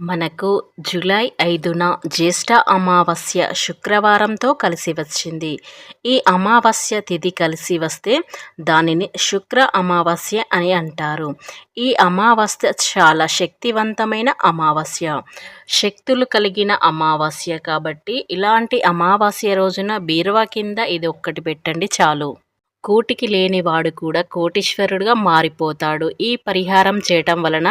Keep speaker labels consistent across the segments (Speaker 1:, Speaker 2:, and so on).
Speaker 1: మనకు జూలై ఐదున జ్యేష్ఠ అమావాస్య శుక్రవారంతో కలిసి వచ్చింది. ఈ అమావాస్య తిథి కలిసి వస్తే దానిని శుక్ర అమావాస్య అని అంటారు. ఈ అమావాస్య చాలా శక్తివంతమైన అమావాస్య. శక్తులు కలిగిన అమావాస్య కాబట్టి ఇలాంటి అమావాస్య రోజున బీరువా కింద ఇది ఒక్కటి పెట్టండి చాలు. కూటికి లేనివాడు కూడా కోటీశ్వరుడుగా మారిపోతాడు. ఈ పరిహారం చేయటం వలన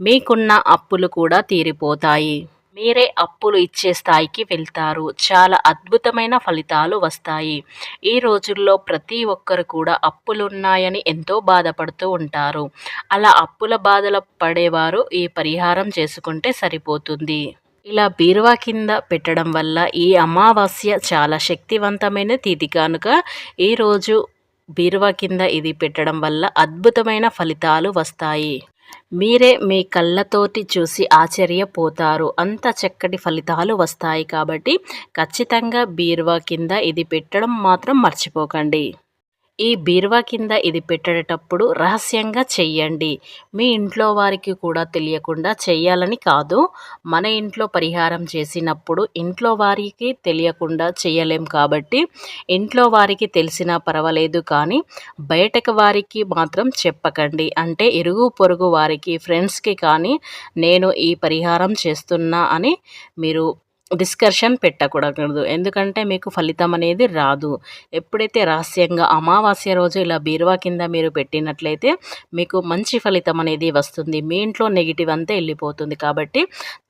Speaker 1: మీకున్న అప్పులు కూడా తీరిపోతాయి. మీరే అప్పులు ఇచ్చే స్థాయికి వెళ్తారు. చాలా అద్భుతమైన ఫలితాలు వస్తాయి. ఈ రోజుల్లో ప్రతి ఒక్కరు కూడా అప్పులున్నాయని ఎంతో బాధపడుతూ ఉంటారు. అలా అప్పుల బాధలు పడేవారు ఈ పరిహారం చేసుకుంటే సరిపోతుంది. ఇలా బీరువా కింద పెట్టడం వల్ల ఈ అమావాస్య చాలా శక్తివంతమైన తిథి కనుక ఈరోజు బీరువా కింద ఇది పెట్టడం వల్ల అద్భుతమైన ఫలితాలు వస్తాయి. మీరే మీ కళ్ళతోటి చూసి ఆశ్చర్యపోతారు. అంత చక్కటి ఫలితాలు వస్తాయి కాబట్టి ఖచ్చితంగా బీరువా కింద ఇది పెట్టడం మాత్రం మర్చిపోకండి. ఈ బీరువా కింద ఇది పెట్టేటప్పుడు రహస్యంగా చెయ్యండి. మీ ఇంట్లో వారికి కూడా తెలియకుండా చెయ్యాలని కాదు. మన ఇంట్లో పరిహారం చేసినప్పుడు ఇంట్లో వారికి తెలియకుండా చేయలేం కాబట్టి ఇంట్లో వారికి తెలిసినా పర్వాలేదు కానీ బయటకు వారికి మాత్రం చెప్పకండి. అంటే ఇరుగు పొరుగు వారికి ఫ్రెండ్స్కి కానీ నేను ఈ పరిహారం చేస్తున్నా అని మీరు డిస్కర్షన్ పెట్టకూడదు. ఎందుకంటే మీకు ఫలితం అనేది రాదు. ఎప్పుడైతే రహస్యంగా అమావాస్య రోజు ఇలా బీరువా కింద మీరు పెట్టినట్లయితే మీకు మంచి ఫలితం అనేది వస్తుంది. మీ ఇంట్లో నెగిటివ్ అంతా వెళ్ళిపోతుంది. కాబట్టి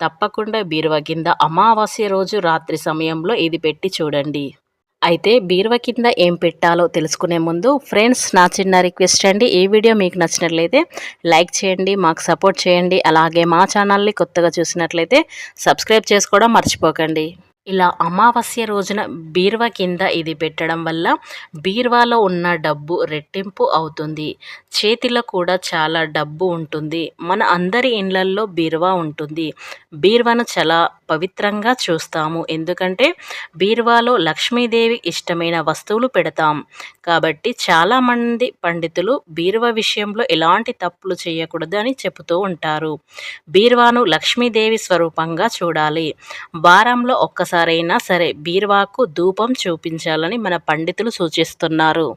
Speaker 1: తప్పకుండా బీరువా కింద అమావాస్య రోజు రాత్రి సమయంలో ఇది పెట్టి చూడండి. అయితే బీరువ కింద ఏం పెట్టాలో తెలుసుకునే ముందు ఫ్రెండ్స్ నా చిన్న రిక్వెస్ట్ అండి. ఈ వీడియో మీకు నచ్చినట్లయితే లైక్ చేయండి మాకు సపోర్ట్ చేయండి. అలాగే మా ఛానల్ని కొత్తగా చూసినట్లయితే సబ్స్క్రైబ్ చేసుకోవడం మర్చిపోకండి. ఇలా అమావాస్య రోజున బీరువా కింద ఇది పెట్టడం వల్ల బీరువాలో ఉన్న డబ్బు రెట్టింపు అవుతుంది. చేతిలో కూడా చాలా డబ్బు ఉంటుంది. మన అందరి ఇండ్లల్లో బీరువా ఉంటుంది. బీరువాను చాలా పవిత్రంగా చూస్తాము. ఎందుకంటే బీరువాలో లక్ష్మీదేవి ఇష్టమైన వస్తువులు పెడతాం. కాబట్టి చాలామంది పండితులు బీరువా విషయంలో ఎలాంటి తప్పులు చేయకూడదు అని చెబుతూ ఉంటారు. బీరువాను లక్ష్మీదేవి స్వరూపంగా చూడాలి. వారంలో ఒక్కసారైనా సరే బీరువాకు ధూపం చూపించాలని మన పండితులు సూచిస్తున్నారు.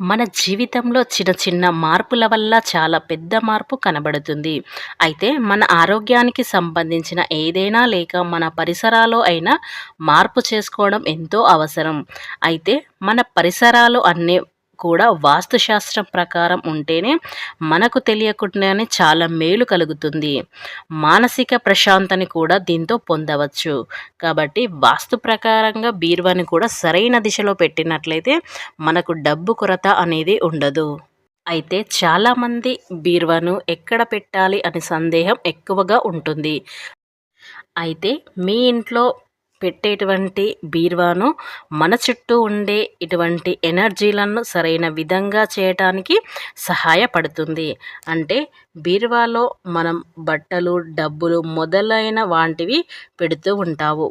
Speaker 1: మన జీవితంలో చిన్న చిన్న మార్పుల వల్ల చాలా పెద్ద మార్పు కనబడుతుంది. అయితే మన ఆరోగ్యానికి సంబంధించిన ఏదైనా లేక మన పరిసరాలు అయినా మార్పు చేసుకోవడం ఎంతో అవసరం. అయితే మన పరిసరాలు అన్నీ కూడా వాస్తుశాస్త్రం ప్రకారం ఉంటేనే మనకు తెలియకుండానే చాలా మేలు కలుగుతుంది. మానసిక ప్రశాంతని కూడా దీంతో పొందవచ్చు. కాబట్టి వాస్తు ప్రకారంగా బీరువాని కూడా సరైన దిశలో పెట్టినట్లయితే మనకు డబ్బు కొరత అనేది ఉండదు. అయితే చాలామంది బీరువాను ఎక్కడ పెట్టాలి అనే సందేహం ఎక్కువగా ఉంటుంది. అయితే మీ ఇంట్లో పెట్టేటువంటి బీరువాను మన చుట్టూ ఉండే ఇటువంటి ఎనర్జీలను సరైన విధంగా చేయటానికి సహాయపడుతుంది. అంటే బీరువాలో మనం బట్టలు డబ్బులు మొదలైన వాటివి పెడుతూ ఉంటావు.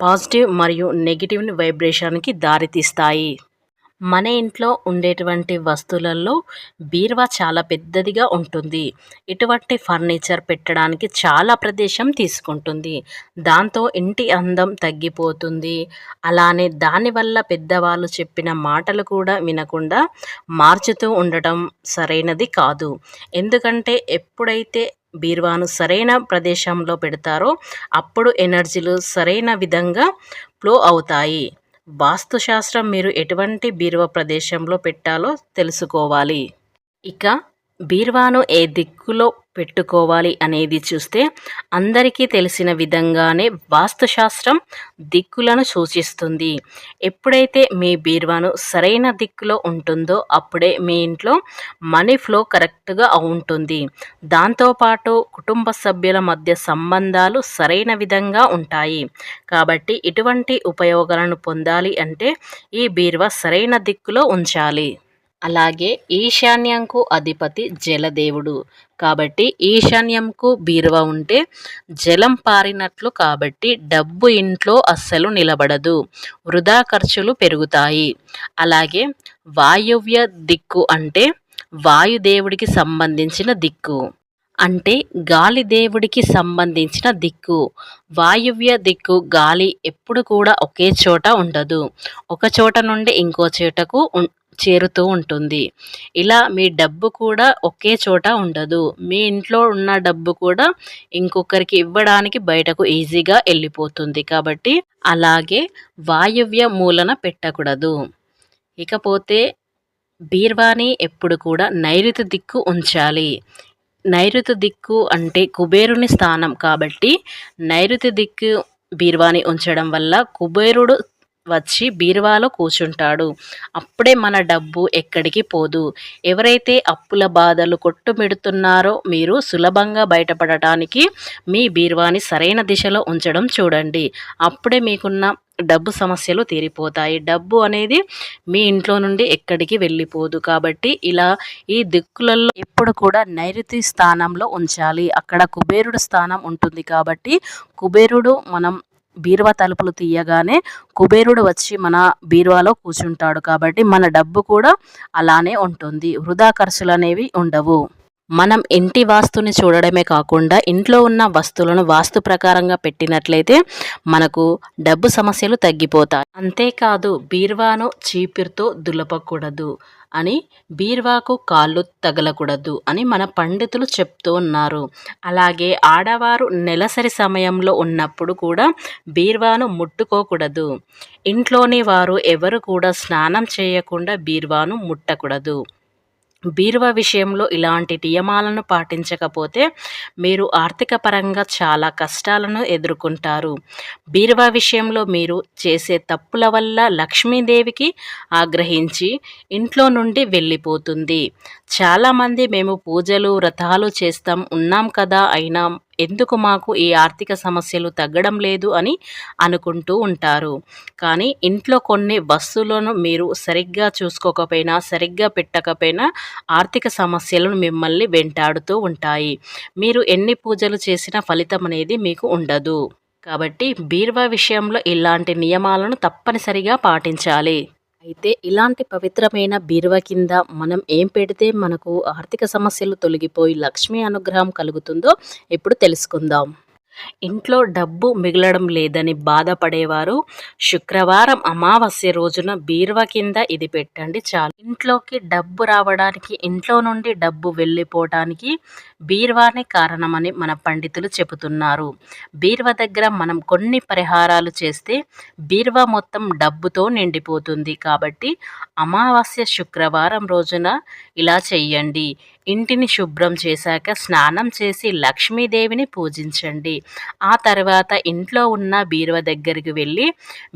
Speaker 1: పాజిటివ్ మరియు నెగిటివ్ వైబ్రేషన్కి దారితీస్తాయి. మన ఇంట్లో ఉండేటువంటి వస్తువులలో బీరువా చాలా పెద్దదిగా ఉంటుంది. ఇటువంటి ఫర్నిచర్ పెట్టడానికి చాలా ప్రదేశం తీసుకుంటుంది. దాంతో ఇంటి అందం తగ్గిపోతుంది. అలానే దానివల్ల పెద్దవాళ్ళు చెప్పిన మాటలు కూడా వినకుండా మార్చుతూ ఉండటం సరైనది కాదు. ఎందుకంటే ఎప్పుడైతే బీరువాను సరైన ప్రదేశంలో పెడతారో అప్పుడు ఎనర్జీలు సరైన విధంగా ఫ్లో అవుతాయి. వాస్తుశాస్త్రం మీరు ఎటువంటి బీరువా ప్రదేశంలో పెట్టాలో తెలుసుకోవాలి. ఇక బీరువాను ఏ దిక్కులో పెట్టుకోవాలి అనేది చూస్తే అందరికీ తెలిసిన విధంగానే వాస్తుశాస్త్రం దిక్కులను సూచిస్తుంది. ఎప్పుడైతే మీ బీరువాను సరైన దిక్కులో ఉంటుందో అప్పుడే మీ ఇంట్లో మనీ ఫ్లో కరెక్ట్గా ఉంటుంది. దాంతోపాటు కుటుంబ సభ్యుల మధ్య సంబంధాలు సరైన విధంగా ఉంటాయి. కాబట్టి ఇటువంటి ఉపయోగాలను పొందాలి అంటే ఈ బీరువా సరైన దిక్కులో ఉంచాలి. అలాగే ఈశాన్యంకు అధిపతి జలదేవుడు. కాబట్టి ఈశాన్యంకు బీరువా ఉంటే జలం పారినట్లు కాబట్టి డబ్బు ఇంట్లో అస్సలు నిలబడదు. వృధా ఖర్చులు పెరుగుతాయి. అలాగే వాయువ్య దిక్కు అంటే వాయుదేవుడికి సంబంధించిన దిక్కు. అంటే గాలి దేవుడికి సంబంధించిన దిక్కు. వాయువ్య దిక్కు గాలి ఎప్పుడు కూడా ఒకే చోట ఉండదు. ఒక చోట నుండి ఇంకో చోటకు ఉం- చేరుతూ ఉంటుంది. ఇలా మీ డబ్బు కూడా ఒకే చోట ఉండదు. మీ ఇంట్లో ఉన్న డబ్బు కూడా ఇంకొకరికి ఇవ్వడానికి బయటకు ఈజీగా వెళ్ళిపోతుంది. కాబట్టి అలాగే వాయువ్య మూలన పెట్టకూడదు. ఇకపోతే బీర్వాని ఎప్పుడు కూడా నైరుతి దిక్కు ఉంచాలి. నైరుతి దిక్కు అంటే కుబేరుని స్థానం కాబట్టి నైరుతి దిక్కు బీర్వాని ఉంచడం వల్ల కుబేరుడు వచ్చి బీరువాలో కూర్చుంటాడు. అప్పుడే మన డబ్బు ఎక్కడికి పోదు. ఎవరైతే అప్పుల బాధలు కొట్టుమిడుతున్నారో మీరు సులభంగా బయటపడటానికి మీ బీరువాని సరైన దిశలో ఉంచడం చూడండి. అప్పుడే మీకున్న డబ్బు సమస్యలు తీరిపోతాయి. డబ్బు అనేది మీ ఇంట్లో నుండి ఎక్కడికి వెళ్ళిపోదు. కాబట్టి ఇలా ఈ దిక్కులలో ఎప్పుడు కూడా నైరుతి స్థానంలో ఉంచాలి. అక్కడ కుబేరుడు స్థానం ఉంటుంది కాబట్టి కుబేరుడు మనం బీరువా తలుపులు తీయగానే కుబేరుడు వచ్చి మన బీరువాలో కూర్చుంటాడు కాబట్టి మన డబ్బు కూడా అలానే ఉంటుంది. వృధా ఖర్చులు అనేవి ఉండవు. మనం ఇంటి వాస్తుని చూడడమే కాకుండా ఇంట్లో ఉన్న వస్తువులను వాస్తు ప్రకారంగా పెట్టినట్లయితే మనకు డబ్బు సమస్యలు తగ్గిపోతాయి. అంతేకాదు బీర్వాను చీపిరితో దులపకూడదు. అని బీర్వాకు కాళ్ళు తగలకూడదు అని మన పండితులు చెప్తూ ఉన్నారు. అలాగే ఆడవారు నెలసరి సమయంలో ఉన్నప్పుడు కూడా బీర్వాను ముట్టుకోకూడదు. ఇంట్లోని వారు ఎవరు కూడా స్నానం చేయకుండా బీర్వాను ముట్టకూడదు. బీరువా విషయంలో ఇలాంటి నియమాలను పాటించకపోతే మీరు ఆర్థిక పరంగా చాలా కష్టాలను ఎదుర్కొంటారు. బీరువా విషయంలో మీరు చేసే తప్పుల వల్ల లక్ష్మీదేవికి ఆగ్రహించి ఇంట్లో నుండి వెళ్ళిపోతుంది. చాలామంది మేము పూజలు వ్రతాలు చేస్తాం ఉన్నాం కదా అయినా ఎందుకు మాకు ఈ ఆర్థిక సమస్యలు తగ్గడం లేదు అని అనుకుంటూ ఉంటారు. కానీ ఇంట్లో కొన్ని వస్తువులను మీరు సరిగ్గా చూసుకోకపోయినా సరిగ్గా పెట్టకపోయినా ఆర్థిక సమస్యలను మిమ్మల్ని వెంటాడుతూ ఉంటాయి. మీరు ఎన్ని పూజలు చేసినా ఫలితం అనేది మీకు ఉండదు. కాబట్టి బీర్వా విషయంలో ఇలాంటి నియమాలను తప్పనిసరిగా పాటించాలి. అయితే ఇలాంటి పవిత్రమైన బీరువా కింద మనం ఏం పెడితే మనకు ఆర్థిక సమస్యలు తొలగిపోయి లక్ష్మీ అనుగ్రహం కలుగుతుందో ఇప్పుడు తెలుసుకుందాం. ఇంట్లో డబ్బు మిగలడం లేదని బాధపడేవారు. శుక్రవారం అమావాస్య రోజున బీరువా కింద ఇది పెట్టండి చాలు. ఇంట్లోకి డబ్బు రావడానికి ఇంట్లో నుండి డబ్బు వెళ్ళిపోవడానికి బీరువానే కారణమని మన పండితులు చెబుతున్నారు. బీరువా దగ్గర మనం కొన్ని పరిహారాలు చేస్తే బీరువా మొత్తం డబ్బుతో నిండిపోతుంది. కాబట్టి అమావాస్య శుక్రవారం రోజున ఇలా చెయ్యండి ఇంటిని శుభ్రం చేశాక స్నానం చేసి లక్ష్మీదేవిని పూజించండి. ఆ తర్వాత ఇంట్లో ఉన్న బీరువ దగ్గరికి వెళ్ళి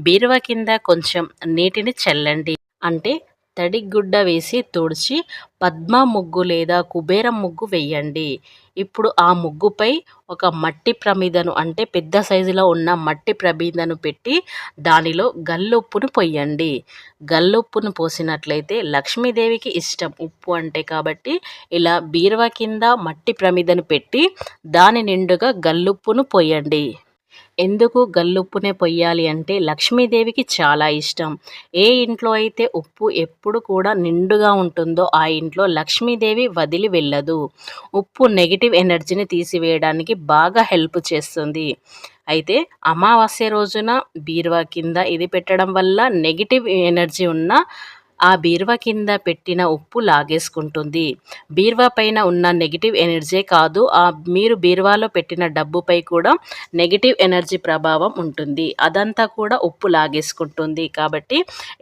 Speaker 1: బీరువ కింద కొంచెం నీటిని చల్లండి. అంటే తడిగుడ్డ వేసి తుడిచి పద్మ ముగ్గు లేదా కుబేరం ముగ్గు వేయండి. ఇప్పుడు ఆ ముగ్గుపై ఒక మట్టి ప్రమిదను అంటే పెద్ద సైజులో ఉన్న మట్టి ప్రమిదను పెట్టి దానిలో గల్లుప్పును పొయ్యండి. గల్లుప్పును పోసినట్లయితే లక్ష్మీదేవికి ఇష్టం ఉప్పు అంటే కాబట్టి ఇలా బీరువా కింద మట్టి ప్రమిదను పెట్టి దాని నిండుగా గల్లుప్పును పొయ్యండి. ఎందుకు గల్లుప్పునే పొయ్యాలి అంటే లక్ష్మీదేవికి చాలా ఇష్టం. ఏ ఇంట్లో అయితే ఉప్పు ఎప్పుడు కూడా నిండుగా ఉంటుందో ఆ ఇంట్లో లక్ష్మీదేవి వదిలి వెళ్ళదు. ఉప్పు నెగిటివ్ ఎనర్జీని తీసివేయడానికి బాగా హెల్ప్ చేస్తుంది. అయితే అమావాస్య రోజున బీరువా కింద ఇది పెట్టడం వల్ల నెగిటివ్ ఎనర్జీ ఉన్న ఆ బీరువా కింద పెట్టిన ఉప్పు లాగేసుకుంటుంది. బీరువా పైన ఉన్న నెగిటివ్ ఎనర్జీ కాదు ఆ మీరు బీరువాలో పెట్టిన డబ్బుపై కూడా నెగిటివ్ ఎనర్జీ ప్రభావం ఉంటుంది. అదంతా కూడా ఉప్పు లాగేసుకుంటుంది. కాబట్టి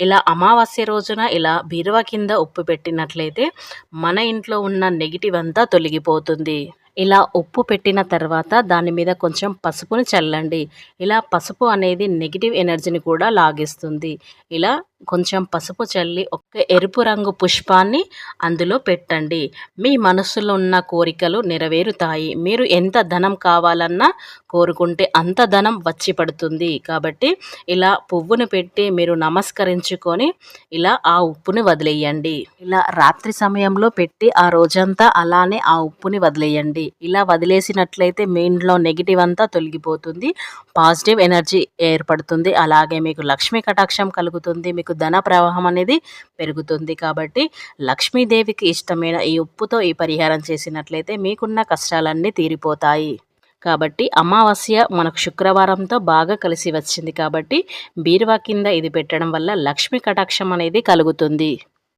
Speaker 1: ఇలా అమావాస్య రోజున ఇలా బీరువా కింద ఉప్పు పెట్టినట్లయితే మన ఇంట్లో ఉన్న నెగిటివ్ అంతా తొలగిపోతుంది. ఇలా ఉప్పు పెట్టిన తర్వాత దాని మీద కొంచెం పసుపుని చల్లండి. ఇలా పసుపు అనేది నెగిటివ్ ఎనర్జీని కూడా లాగేస్తుంది. ఇలా కొంచెం పసుపు చల్లి ఒక్క ఎరుపు రంగు పుష్పాన్ని అందులో పెట్టండి. మీ మనసులో ఉన్న కోరికలు నెరవేరుతాయి. మీరు ఎంత ధనం కావాలన్నా కోరుకుంటే అంత ధనం వచ్చి పడుతుంది. కాబట్టి ఇలా పువ్వును పెట్టి మీరు నమస్కరించుకొని ఇలా ఆ ఉప్పుని వదిలేయండి. ఇలా రాత్రి సమయంలో పెట్టి ఆ రోజంతా అలానే ఆ ఉప్పుని వదిలేయండి. ఇలా వదిలేసినట్లయితే మీ ఇంట్లో నెగిటివ్ అంతా తొలగిపోతుంది. పాజిటివ్ ఎనర్జీ ఏర్పడుతుంది. అలాగే మీకు లక్ష్మీ కటాక్షం కలుగుతుంది. మీకు మీకు ధన ప్రవాహం అనేది పెరుగుతుంది. కాబట్టి లక్ష్మీదేవికి ఇష్టమైన ఈ ఉప్పుతో ఈ పరిహారం చేసినట్లయితే మీకున్న కష్టాలన్నీ తీరిపోతాయి. కాబట్టి అమావాస్య మనకు శుక్రవారంతో బాగా కలిసి వచ్చింది. కాబట్టి బీరువా కింద ఇది పెట్టడం వల్ల లక్ష్మీ కటాక్షం అనేది కలుగుతుంది.